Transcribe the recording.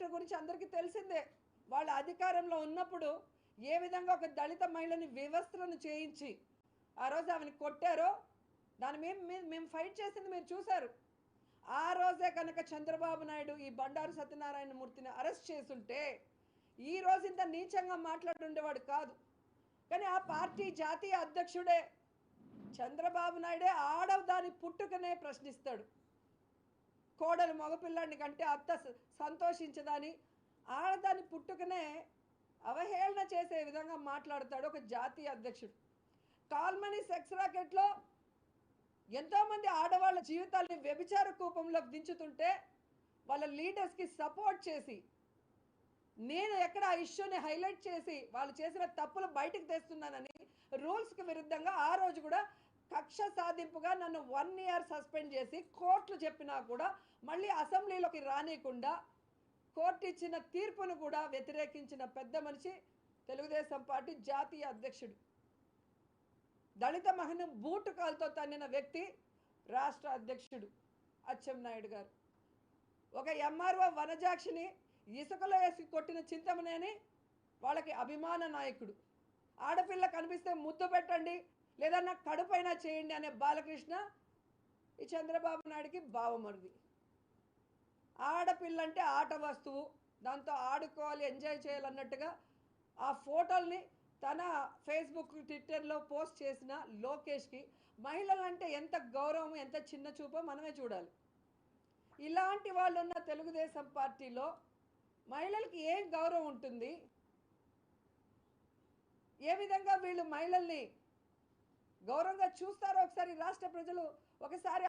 Actor గురించి అందరికీ తెలిసిందే. వాళ్ళ అధికారంలో ఉన్నప్పుడు ఏ విధంగా ఒక దళిత మహిళని వివస్త్రను చేయించి ఆ రోజు ఆమెను కొట్టారో దాని మేము మేము ఫైట్ చేసింది మీరు చూశారు. ఆ రోజే కనుక చంద్రబాబు నాయుడు ఈ బండారు సత్యనారాయణ మూర్తిని అరెస్ట్ చేసుంటే ఈ రోజు ఇంత నీచంగా మాట్లాడుండేవాడు కాదు. కానీ ఆ పార్టీ జాతీయ అధ్యక్షుడే చంద్రబాబు నాయుడే ఆడవ దాని పుట్టుకనే ప్రశ్నిస్తాడు. కోడలు మగపిల్లాడిని కంటే అత్త స- సంతోషించదని ఆడదాని పుట్టుకనే అవహేళన చేసే విధంగా మాట్లాడతాడు ఒక జాతీయ అధ్యక్షుడు. కాల్మనీ సెక్స్ రాకెట్లో ఎంతోమంది ఆడవాళ్ళ జీవితాల్ని వ్యభిచార కూపంలోకి దించుతుంటే వాళ్ళ లీడర్స్కి సపోర్ట్ చేసి నేను ఎక్కడ ఆ ఇష్యూని హైలైట్ చేసి వాళ్ళు చేసిన తప్పులు బయటకు తెస్తున్నానని రూల్స్కి విరుద్ధంగా ఆ రోజు కూడా కక్ష సాధింపుగా నన్ను వన్ ఇయర్ సస్పెండ్ చేసి కోర్టులు చెప్పినా కూడా మళ్ళీ అసెంబ్లీలోకి రానియకుండా కోర్టు ఇచ్చిన తీర్పును కూడా వ్యతిరేకించిన పెద్ద మనిషి తెలుగుదేశం పార్టీ జాతీయ అధ్యక్షుడు. దళిత మహిళను బూటు కాలుతో తన్నిన వ్యక్తి రాష్ట్ర అధ్యక్షుడు అచ్చెన్నాయుడు గారు. ఒక ఎంఆర్ఓ వనజాక్షిని ఇసుకలో వేసి కొట్టిన చింతమనేని వాళ్ళకి అభిమాన నాయకుడు. ఆడపిల్ల కనిపిస్తే ముద్దు పెట్టండి లేదా నాకు కడుపైనా చేయండి అనే బాలకృష్ణ ఈ చంద్రబాబు నాయుడికి భావమరుది ఆడపిల్ల అంటే ఆట వస్తువు. దాంతో ఆడుకోవాలి ఎంజాయ్ చేయాలన్నట్టుగా ఆ ఫోటోల్ని తన ఫేస్బుక్ ట్విట్టర్లో పోస్ట్ చేసిన లోకేష్కి మహిళలంటే ఎంత గౌరవం ఎంత చిన్న చూపో మనమే చూడాలి. ఇలాంటి వాళ్ళు ఉన్న తెలుగుదేశం పార్టీలో మహిళలకి ఏం గౌరవం ఉంటుంది? ఏ విధంగా వీళ్ళు మహిళల్ని గౌరవంగా చూస్తారో ఒకసారి రాష్ట్ర ప్రజలు ఒకసారి